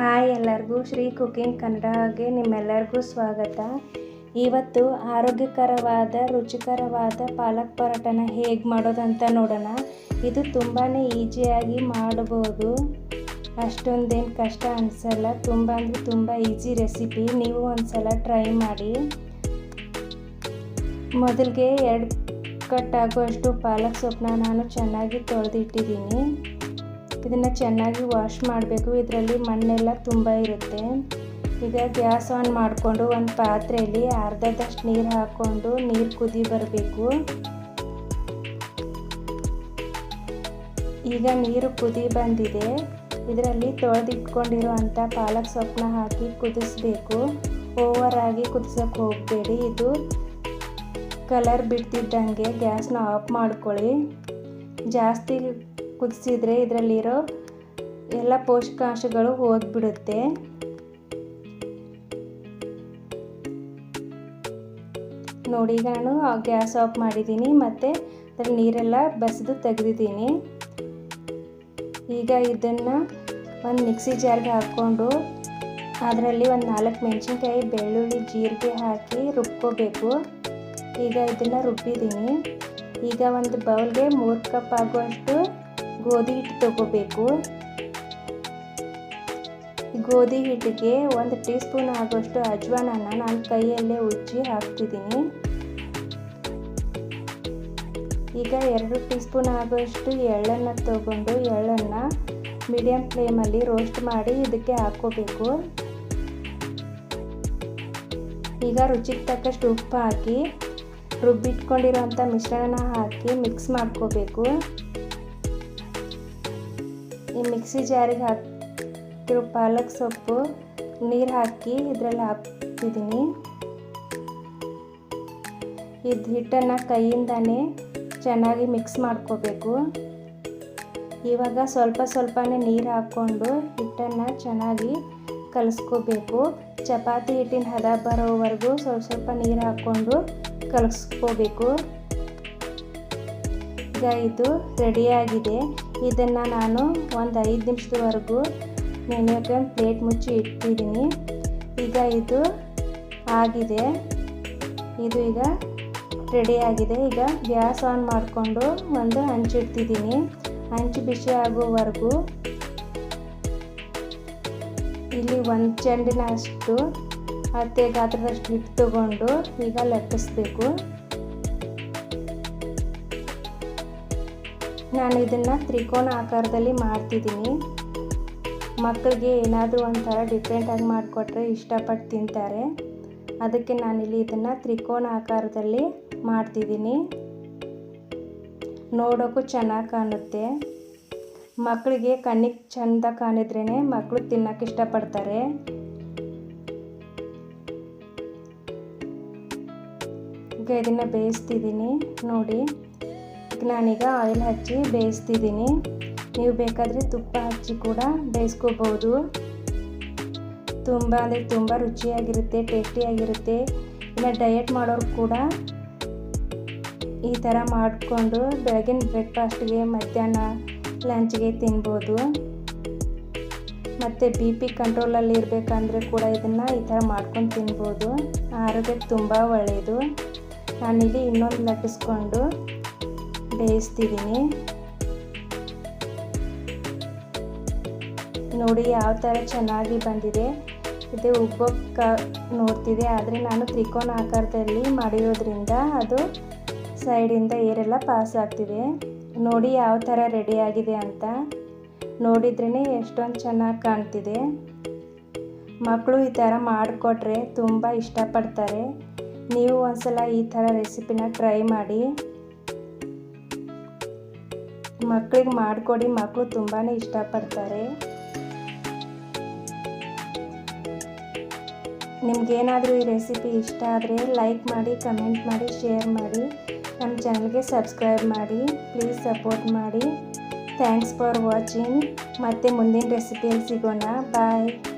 Hi ಎಲ್ಲರಿಗೂ Shri cooking ಕನ್ನಡಗೆ ನಿಮ್ಮೆಲ್ಲರಿಗೂ ಸ್ವಾಗತ. ಇವತ್ತು ಆರೋಗ್ಯಕರವಾದ, ರುಚಿಕರವಾದ ಪಾಲಕ್ ಪರೋಟನ ಹೇಗೆ ಮಾಡೋದಂತ ನೋಡೋಣ. ಇದು ತುಂಬಾ ಈಜಿಯಾಗಿ ಮಾಡ್ಬೋದು. ಅಷ್ಟೊಂದೇನು ಕಷ್ಟ ಅನಿಸಲ್ಲ, ತುಂಬ ಅಂದರೆ ತುಂಬ ಈಸಿ ರೆಸಿಪಿ. ನೀವು ಒಂದ್ಸಲ ಟ್ರೈ ಮಾಡಿ. ಮೊದಲಿಗೆ ಎರಡು ಕಟ್ ಆಗುವಷ್ಟು ಪಾಲಕ್ ಸೊಪ್ಪನ್ನ ನಾನು ಚೆನ್ನಾಗಿ ತೊಳೆದಿಟ್ಟಿದ್ದೀನಿ. ಇದನ್ನು ಚೆನ್ನಾಗಿ ವಾಶ್ ಮಾಡಬೇಕು. ಇದರಲ್ಲಿ ಮಣ್ಣೆಲ್ಲ ತುಂಬ ಇರುತ್ತೆ. ಈಗ ಗ್ಯಾಸ್ ಆನ್ ಮಾಡಿಕೊಂಡು ಒಂದು ಪಾತ್ರೆಯಲ್ಲಿ ಅರ್ಧದಷ್ಟು ನೀರು ಹಾಕ್ಕೊಂಡು ನೀರು ಕುದಿ ಬರಬೇಕು. ಈಗ ನೀರು ಕುದಿ ಬಂದಿದೆ. ಇದರಲ್ಲಿ ತೊಳೆದಿಟ್ಕೊಂಡಿರುವಂಥ ಪಾಲಕ್ ಸೊಪ್ಪನ್ನ ಹಾಕಿ ಕುದಿಸ್ಬೇಕು. ಓವರ್ ಆಗಿ ಕುದಿಸೋಕೆ ಹೋಗಬೇಡಿ. ಇದು ಕಲರ್ ಬಿಡ್ತಿದ್ದಂಗೆ ಗ್ಯಾಸ್ನ ಆಫ್ ಮಾಡ್ಕೊಳ್ಳಿ. ಜಾಸ್ತಿ ಕುದಿಸಿದ್ರೆ ಇದರಲ್ಲಿರೋ ಎಲ್ಲ ಪೋಷಕಾಂಶಗಳು ಹೋಗಿಬಿಡುತ್ತೆ. ನೋಡಿ ಈಗ ನಾನು ಗ್ಯಾಸ್ ಆಫ್ ಮಾಡಿದ್ದೀನಿ ಮತ್ತು ಅದರಲ್ಲಿ ನೀರೆಲ್ಲ ಬಸಿದು ತೆಗೆದಿದ್ದೀನಿ. ಈಗ ಇದನ್ನು ಒಂದು ಮಿಕ್ಸಿ ಜಾರ್ಗೆ ಹಾಕ್ಕೊಂಡು ಅದರಲ್ಲಿ ಒಂದು ನಾಲ್ಕು ಮೆಣಸಿನ್ಕಾಯಿ, ಬೆಳ್ಳುಳ್ಳಿ, ಜೀರಿಗೆ ಹಾಕಿ ರುಬ್ಕೋಬೇಕು. ಈಗ ಇದನ್ನು ರುಬ್ಬಿದ್ದೀನಿ. ಈಗ ಒಂದು ಬೌಲ್ಗೆ ಮೂರು ಕಪ್ ಆಗುವಷ್ಟು ಗೋಧಿ ಹಿಟ್ಟು ತಗೋಬೇಕು. ಗೋಧಿ ಹಿಟ್ಟಿಗೆ ಒಂದು ಟೀ ಸ್ಪೂನ್ ಆಗುವಷ್ಟು ಅಜ್ವಾನನ ನಾನು ಕೈಯಲ್ಲೇ ಉಜ್ಜಿ ಹಾಕ್ತಿದ್ದೀನಿ. ಈಗ ಎರಡು ಟೀ ಸ್ಪೂನ್ ಆಗುವಷ್ಟು ಎಳ್ಳನ್ನು ತಗೊಂಡು ಎಳ್ಳನ್ನು ಮೀಡಿಯಮ್ ಫ್ಲೇಮಲ್ಲಿ ರೋಸ್ಟ್ ಮಾಡಿ ಇದಕ್ಕೆ ಹಾಕೋಬೇಕು ಈಗ ರುಚಿಗೆ ತಕ್ಕಷ್ಟು ಉಪ್ಪು ಹಾಕಿ ರುಬ್ಬಿಟ್ಕೊಂಡಿರೋಂಥ ಮಿಶ್ರಣನ ಹಾಕಿ ಮಿಕ್ಸ್ ಮಾಡ್ಕೋಬೇಕು. ಈ ಮಿಕ್ಸಿ ಜಾರಿಗೆ ಹಾಕಿರೋ ಪಾಲಕ್ ಸೊಪ್ಪು ನೀರು ಹಾಕಿ ಇದರಲ್ಲಿ ಹಾಕ್ತಿದ್ದೀನಿ. ಇದು ಹಿಟ್ಟನ್ನು ಕೈಯಿಂದನೇ ಚೆನ್ನಾಗಿ ಮಿಕ್ಸ್ ಮಾಡ್ಕೋಬೇಕು. ಇವಾಗ ಸ್ವಲ್ಪ ಸ್ವಲ್ಪನೇ ನೀರು ಹಾಕ್ಕೊಂಡು ಹಿಟ್ಟನ್ನು ಚೆನ್ನಾಗಿ ಕಲಿಸ್ಕೋಬೇಕು. ಚಪಾತಿ ಹಿಟ್ಟಿನ ಹದ ಬರೋವರೆಗೂ ಸ್ವಲ್ಪ ಸ್ವಲ್ಪ ನೀರು ಹಾಕ್ಕೊಂಡು ಕಲಿಸ್ಕೋಬೇಕು. ಈಗ ಇದು ರೆಡಿಯಾಗಿದೆ ಇದನ್ನು ನಾನು ಒಂದು ಐದು ನಿಮಿಷದವರೆಗೂ ನೆನೆಯೋಕ್ಕೆ ಪ್ಲೇಟ್ ಮುಚ್ಚಿ ಇಟ್ಟಿದ್ದೀನಿ. ಈಗ ಇದು ಆಗಿದೆ. ಇದು ಈಗ ರೆಡಿಯಾಗಿದೆ ಈಗ ಗ್ಯಾಸ್ ಆನ್ ಮಾಡಿಕೊಂಡು ಒಂದು ಹಂಚಿಡ್ತಿದ್ದೀನಿ ಹಂಚಿ ಬಿಸಿ ಆಗೋವರೆಗೂ ಇಲ್ಲಿ ಒಂದು ಚೆಂಡಿನಷ್ಟು ಹತ್ತೆ ಗಾತ್ರದಷ್ಟು ಹಿಟ್ಟು ತಗೊಂಡು ಈಗ ಲಟ್ಟಿಸ್ಬೇಕು. ನಾನು ಇದನ್ನು ತ್ರಿಕೋನ ಆಕಾರದಲ್ಲಿ ಮಾಡ್ತಿದ್ದೀನಿ. ಮಕ್ಕಳಿಗೆ ಏನಾದರೂ ಒಂಥರ ಡಿಫ್ರೆಂಟಾಗಿ ಮಾಡಿಕೊಟ್ರೆ ಇಷ್ಟಪಟ್ಟು ತಿಂತಾರೆ. ಅದಕ್ಕೆ ನಾನಿಲ್ಲಿ ಇದನ್ನು ತ್ರಿಕೋನ ಆಕಾರದಲ್ಲಿ ಮಾಡ್ತಿದ್ದೀನಿ. ನೋಡೋಕ್ಕೂ ಚೆನ್ನಾಗಿ ಕಾಣುತ್ತೆ. ಮಕ್ಕಳಿಗೆ ಕಣ್ಣಿಗೆ ಚೆಂದ ಕಾಣಿದ್ರೇ ಮಕ್ಕಳು ತಿನ್ನೋಕೆ ಇಷ್ಟಪಡ್ತಾರೆ. ಈಗ ಇದನ್ನು ಬೇಯಿಸ್ತಿದ್ದೀನಿ ನೋಡಿ. ನಾನೀಗ ಆಯಿಲ್ ಹಚ್ಚಿ ಬೇಯಿಸ್ತಿದ್ದೀನಿ. ನೀವು ಬೇಕಾದರೆ ತುಪ್ಪ ಹಚ್ಚಿ ಕೂಡ ಬೇಯಿಸ್ಕೋಬೋದು. ತುಂಬ ಅಂದರೆ ತುಂಬ ರುಚಿಯಾಗಿರುತ್ತೆ, ಟೇಸ್ಟಿಯಾಗಿರುತ್ತೆ. ಇನ್ನು ಡಯಟ್ ಮಾಡೋರು ಕೂಡ ಈ ಥರ ಮಾಡಿಕೊಂಡು ಬೆಳಗಿನ ಬ್ರೇಕ್ಫಾಸ್ಟ್ಗೆ ಮಧ್ಯಾಹ್ನ ಲಂಚ್ಗೆ ತಿನ್ಬೋದು. ಮತ್ತು ಬಿ ಪಿ ಕಂಟ್ರೋಲಲ್ಲಿ ಇರಬೇಕಂದ್ರೆ ಕೂಡ ಇದನ್ನು ಈ ಥರ ಮಾಡ್ಕೊಂಡು ತಿನ್ಬೋದು. ಆರೋಗ್ಯಕ್ಕೆ ತುಂಬ ಒಳ್ಳೆಯದು ನಾನಿಲ್ಲಿ ಇನ್ನೊಂದು ಲಟ್ಟಿಸ್ಕೊಂಡು ಬೇಯಿಸ್ತಿದ್ದೀನಿ. ನೋಡಿ ಯಾವ ಥರ ಚೆನ್ನಾಗಿ ಬಂದಿದೆ. ಇದು ಉಬ್ಬಕ್ಕೆ ನೋಡ್ತಿದೆ ಆದರೆ ನಾನು ತ್ರಿಕೋನ ಆಕಾರದಲ್ಲಿ ಮಾಡಿರೋದ್ರಿಂದ ಅದು ಸೈಡಿಂದ ಏರೆಲ್ಲ ಪಾಸ್ ಆಗ್ತಿದೆ. ನೋಡಿ ಯಾವ ಥರ ರೆಡಿ ಆಗಿದೆ ಅಂತ. ನೋಡಿದ್ರೇ ಎಷ್ಟೊಂದು ಚೆನ್ನಾಗಿ ಕಾಣ್ತಿದೆ. ಮಕ್ಕಳು ಈ ಥರ ಮಾಡಿಕೊಟ್ರೆ ತುಂಬ ಇಷ್ಟಪಡ್ತಾರೆ. ನೀವು ಒಂದ್ಸಲ ಈ ಥರ ರೆಸಿಪಿನ ಟ್ರೈ ಮಾಡಿ. ಮಕ್ಕಳಿಗೆ ಮಾಡಿಕೊಡಿ ಮಕ್ಕಳು ತುಂಬಾ ಇಷ್ಟಪಡ್ತಾರೆ. ನಿಮಗೇನಾದರೂ ಈ ರೆಸಿಪಿ ಇಷ್ಟ ಆದರೆ ಲೈಕ್ ಮಾಡಿ, ಕಮೆಂಟ್ ಮಾಡಿ, ಶೇರ್ ಮಾಡಿ. ನಮ್ಮ ಚಾನಲ್ಗೆ ಸಬ್ಸ್ಕ್ರೈಬ್ ಮಾಡಿ, ಪ್ಲೀಸ್ ಸಪೋರ್ಟ್ ಮಾಡಿ. Thanks for watching. ಮತ್ತು ಮುಂದಿನ ರೆಸಿಪಿಯಲ್ಲಿ ಸಿಗೋಣ. ಬಾಯ್.